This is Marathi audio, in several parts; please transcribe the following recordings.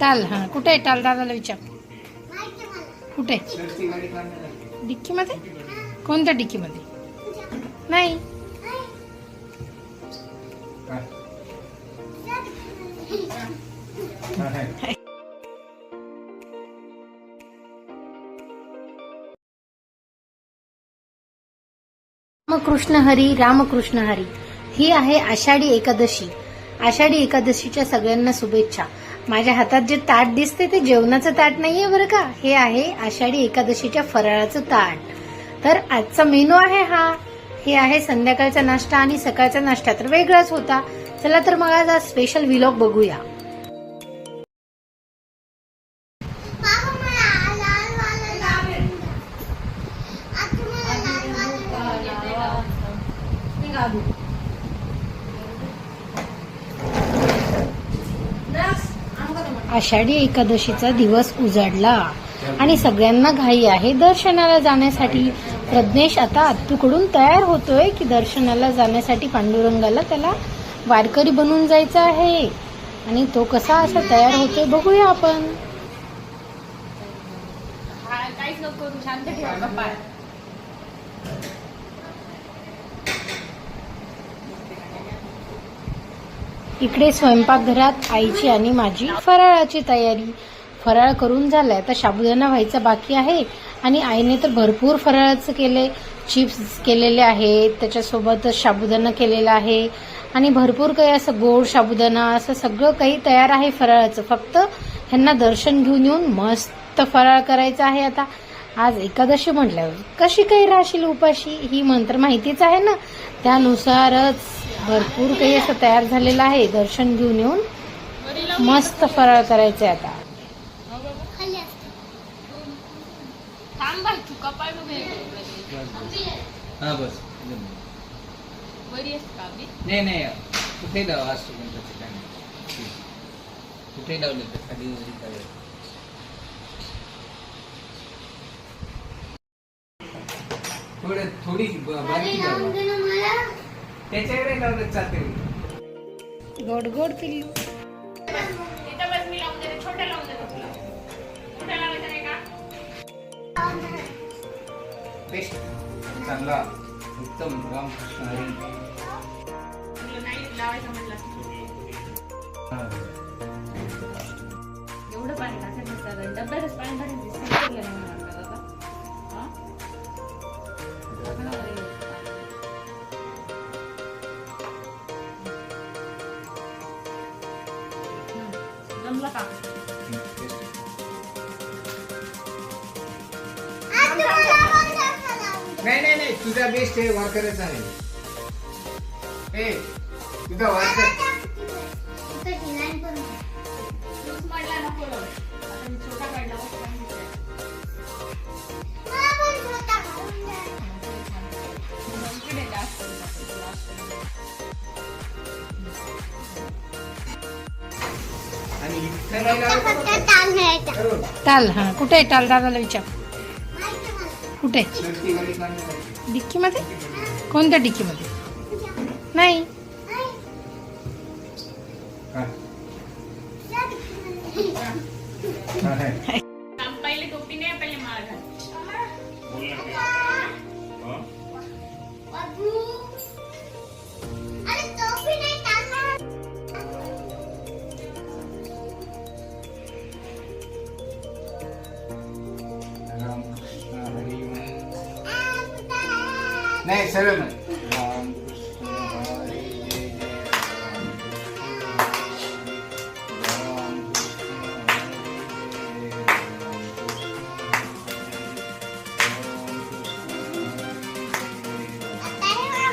टाल हां. हा कुठे आहे टाल दादाला विचार. कुठे? सरची डिक्कीमध्ये? कोणत्या डिक्कीमध्ये? नाही. रामकृष्ण हरी रामकृष्ण हरी. ही आहे आषाढी एकादशी. आषाढी एकादशीच्या सगळ्यांना शुभेच्छा. माझ्या हातात जे ताट दिसते ते जेवणाचं ताट नाहीये बरं का? हे आहे आषाढी एकादशीच्या फराळाचं ताट. तर आजचा मेनू आहे हा. हे आहे संध्याकाळचा नाश्ता आणि सकाळचा नाश्ता. तर वेगळाच होता. चला तर मग आज स्पेशल विलॉग बघूया. आषाढी एकादशीचा दिवस उजाडला. आणि सगळ्यांना घाई आहे दर्शनाला जाण्यासाठी. प्रज्ञेश आता आत्तूकडून तयार होतोय की दर्शनाला जाण्यासाठी पांडुरंगाला त्याला वारकरी बनून जायचं आहे. आणि तो कसा असा तयार होतोय बघूया आपण. इकडे स्वयंपाकघरात आईची आणि माझी फराळाची तयारी. फराळ करून झालाय आता साबुदाणा व्हायचा बाकी आहे आणि आईने तर भरपूर फराळाचं केले चिप्स केलेले आहेत त्याच्यासोबत साबुदाणा केलेला आहे. आणि भरपूर काही असं गोड साबुदाणा असं सगळं काही तयार आहे फराळाचं. फक्त ह्यांना दर्शन घेऊन येऊन मस्त फराळ करायचा आहे आता. आज एकादशी म्हटल्यावर कशी काही राहशील उपाशी? ही मंत्र माहितीच आहे ना? त्यानुसारच भरपूर काही असं तयार झालेलं आहे. दर्शन घेऊन येऊन मस्त फराळ करायचे आता. हा बस. नाही नाही. कुठे लाव कुठे लावले तर खाली थोडं थोडी बारीक त्याच्याकडे लावलं चालते. गोड गोड पिल्लू. बेस्ट चांगला. उत्तम. रामकृष्ण हरी. तुला नाही लावायचं म्हटलं हा. एवढं पाणी टाकायचं नसतं. डब्यातच पाणी टाकायचं जमलं का. नाही नाही नाही तुझा बेस्ट आहे वारकऱ्याचा नाही ए तुझा वारकर इथं डिझाईन न्यायचा. हो. ताल हा. कुठे आहे ताल? दादाला विचार. कुठे. डिक्कीमध्ये? कोणत्या डिक्कीमध्ये? नाही. पहिले टोपी नाही पहिले माळ घाल.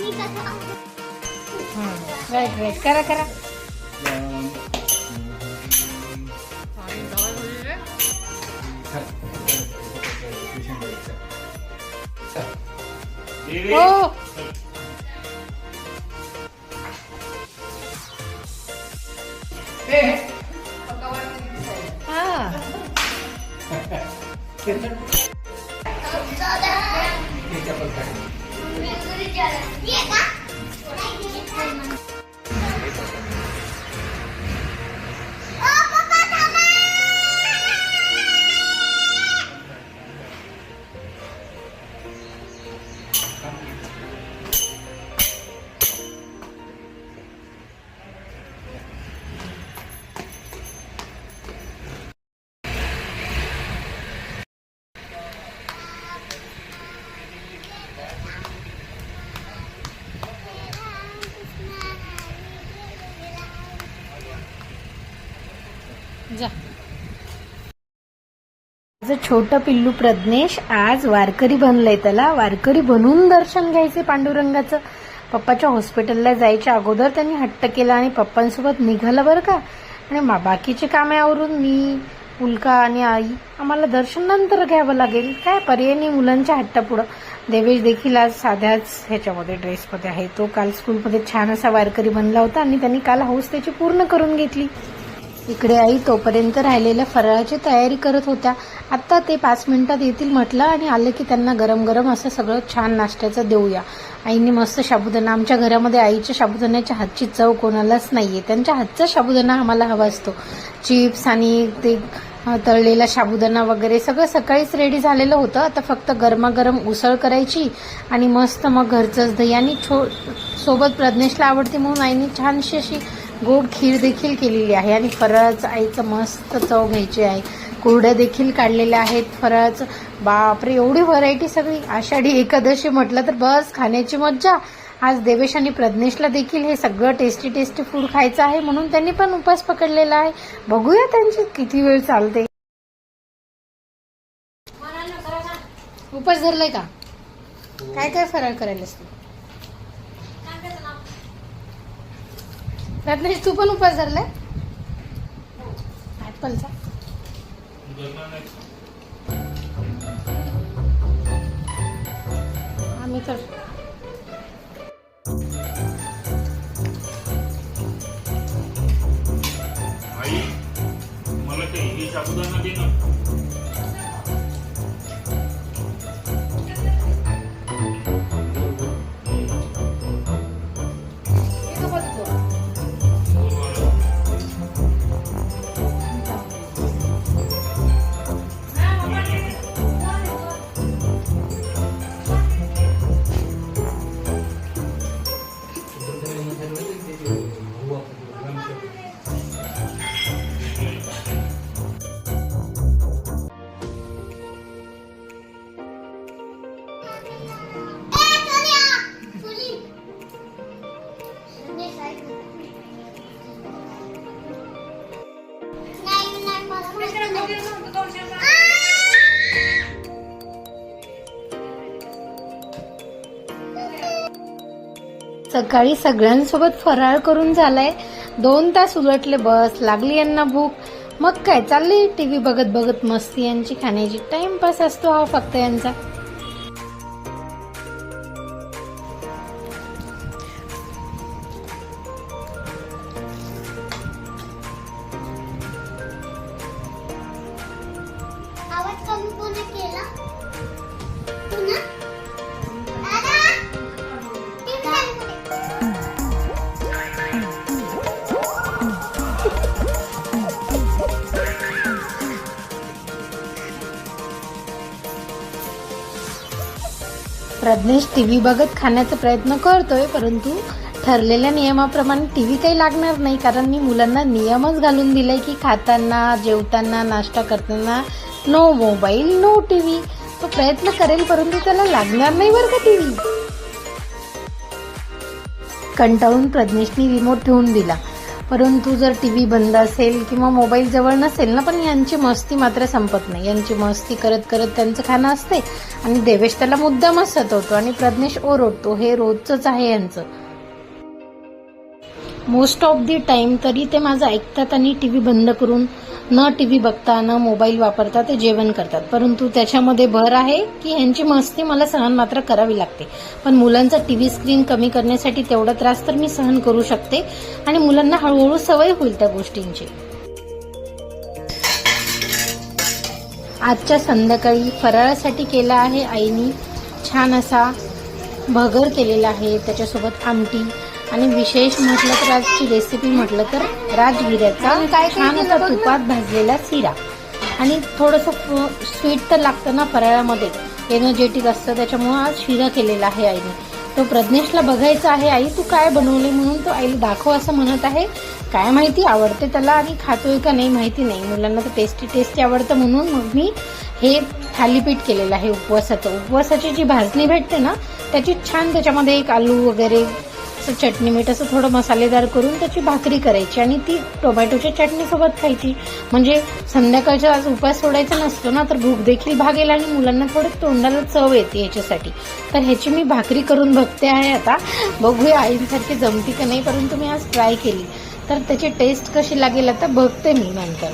मी कसं राईट राईट करा करा हो हा ये का? जा. माझं छोटं पिल्लू प्रज्ञेश आज वारकरी बनलंय त्याला. वारकरी बनून दर्शन घ्यायचे पांडुरंगाचं. पप्पाच्या हॉस्पिटलला जायच्या अगोदर त्यांनी हट्ट केला आणि पप्पांसोबत निघालं बरं का. आणि बाकीचे कामे आवरून मी उल्का आणि आई आम्हाला दर्शन नंतर घ्यावं लागेल. काय पर्याय नाही मुलांच्या हट्टापुढं. देवेश देखील आज साध्याच ह्याच्यामध्ये ड्रेसमध्ये आहे. तो काल स्कूलमध्ये छान असा वारकरी बनला होता आणि त्यांनी काल हौस त्याची पूर्ण करून घेतली. इकडे आई तोपर्यंत राहिलेल्या फराळाची तयारी करत होत्या. आत्ता ते पाच मिनिटात येतील म्हटलं आणि आलं की त्यांना गरम गरम असं सगळं छान नाश्त्याचं देऊया. आईने मस्त साबुदाणा आमच्या घरामध्ये आईच्या साबुदाण्याच्या हातची चव कोणालाच नाहीये. त्यांच्या हातचा साबुदाणा आम्हाला हवा असतो. चिप्स आणि ते तळलेला साबुदाणा वगैरे सगळं सकाळीच रेडी झालेलं होतं. आता फक्त गरमागरम उसळ करायची आणि मस्त मग घरचंच दही. आणि छो सोबत प्रज्ञेशला आवडते म्हणून आईने छानशी अशी गोड खीर देखील केलेली आहे आणि फराळाचं आईचं मस्त चव घ्यायची आहे. कुरड्या देखील काढलेल्या आहेत फराळाचं बापरे एवढी व्हरायटी सगळी. आषाढी एकादशी म्हटलं तर बस खाण्याची मज्जा. आज देवेश आणि प्रज्ञेशला देखील हे सगळं टेस्टी टेस्टी फूड खायचं आहे म्हणून त्यांनी पण उपास पकडलेला आहे. बघूया त्यांची किती वेळ चालते. उपास धरलाय का? काय काय फराळ करायला तू? प्रज्ञेश म्हणजे तू पण उपास धरलाय? ऍपलचा. आम्ही तर आई मला ते हे साबुदाणा दे ना. सकाळी सगळ्यांसोबत फराळ करून झालाय. दोन तास उलटले बस लागली यांना भूक. मग काय चालली टीव्ही बघत बघत मस्ती यांची खाण्याची. टाइमपास असतो हा फक्त यांचा. प्रज्ञेश टीव्ही बघत खाण्याचा प्रयत्न करतोय परंतु ठरलेल्या नियमाप्रमाणे टी व्ही काही लागणार नाही कारण मी मुलांना नियमच घालून दिलाय की खाताना जेवताना नाश्ता करताना no mobile no T V तो प्रयत्न करेल परंतु त्याला लागणार नाही बरं का टी व्ही कंटाळून प्रज्ञेशनी रिमोट ठेवून दिला. परंतु जर टी व्ही बंद असेल किंवा मोबाईल जवळ नसेल ना पण यांची मस्ती मात्र संपत नाही. यांची मस्ती करत करत त्यांचं खाणं असते आणि देवेश त्याला मुद्दामच सतवतो आणि प्रज्ञेश ओरडतो हे रोजच आहे यांचं. मोस्ट ऑफ दी टाइम तरी ते माझं ऐकतात आणि टी व्ही बंद करून न टी व्ही बघता न मोबाईल वापरता ते जेवण करतात. परंतु त्याच्यामध्ये भर आहे की यांची मस्ती मला सहन मात्र करावी लागते. पण मुलांचा टी व्ही स्क्रीन कमी करण्यासाठी तेवढा त्रास तर मी सहन करू शकते आणि मुलांना हळूहळू सवय होईल त्या गोष्टींची. आजच्या संध्याकाळी फराळासाठी केला आहे आईनी छान असा भगर केलेला आहे. त्याच्यासोबत आमटी आणि विशेष म्हटलं तर आजची रेसिपी म्हटलं तर राजगिऱ्याचा छान असा तुपात भाजलेला शिरा. आणि थोडंसं स्वीट तर लागतं ना फराळामध्ये. एनर्जेटिक असतं त्याच्यामुळं आज शिरा केलेला आहे आईने. तो प्रज्ञेशला बघायचा आहे आई तू काय बनवले म्हणून तो आईला दाखव असं म्हणत आहे. काय माहिती आवडते त्याला आणि खातोय का नाही माहिती नाही. मुलांना तर टेस्टी टेस्टी आवडतं म्हणून मग मी हे थालीपीठ केलेलं आहे उपवासाचं. उपवासाची जी भाजणी भेटते ना त्याची छान त्याच्यामध्ये एक आलू वगैरे असं चटणी मीठ असं थोडं मसालेदार करून त्याची भाकरी करायची आणि ती टोमॅटोच्या चटणीसोबत खायची. म्हणजे संध्याकाळचा आज उपास सोडायचा नसतो ना तर भूक देखील भागेल आणि मुलांना थोडं तोंडाला चव येते याच्यासाठी. तर ह्याची मी भाकरी करून बघते आहे आता. बघूया आईंसारखी जमती का नाही परंतु मी आज ट्राय केली. तर त्याची टेस्ट कशी लागेल आता बघते मी नंतर.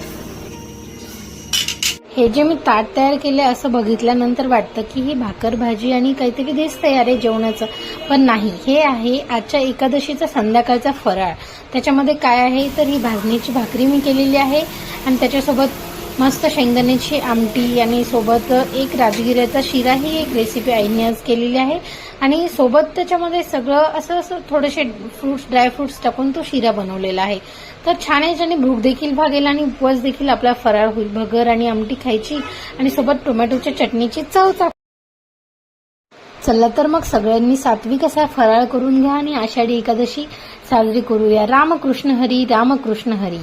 हे जे मी ताट तयार केले असं बघितल्यानंतर वाटतं की ही भाकर भाजी आणि काहीतरी देश तयार आहे जेवणाचं. पण नाही हे आहे आजच्या एकादशीचा संध्याकाळचा फराळ. त्याच्यामध्ये काय आहे? तर ही भाजणीची भाकरी मी केलेली आहे आणि त्याच्यासोबत मस्त शेंगदाण्याची आमटी आणि सोबत एक राजगिऱ्याचा शिरा ही एक रेसिपी आईने आज केलेली आहे. आणि सोबत त्याच्यामध्ये सगळं असं असं थोडेसे फ्रुट्स ड्रायफ्रुट्स टाकून तो शिरा बनवलेला आहे. तर छान आहे ज्याने भूक देखील भागेल आणि उपवास देखील आपला फराळ होईल. भगर आणि आमटी खायची आणि सोबत टोमॅटोच्या चटणीची चव चाक चला तर मग सगळ्यांनी सात्विक असा फराळ करून घ्या आणि आषाढी एकादशी साजरी करूया. रामकृष्ण हरी रामकृष्ण हरी.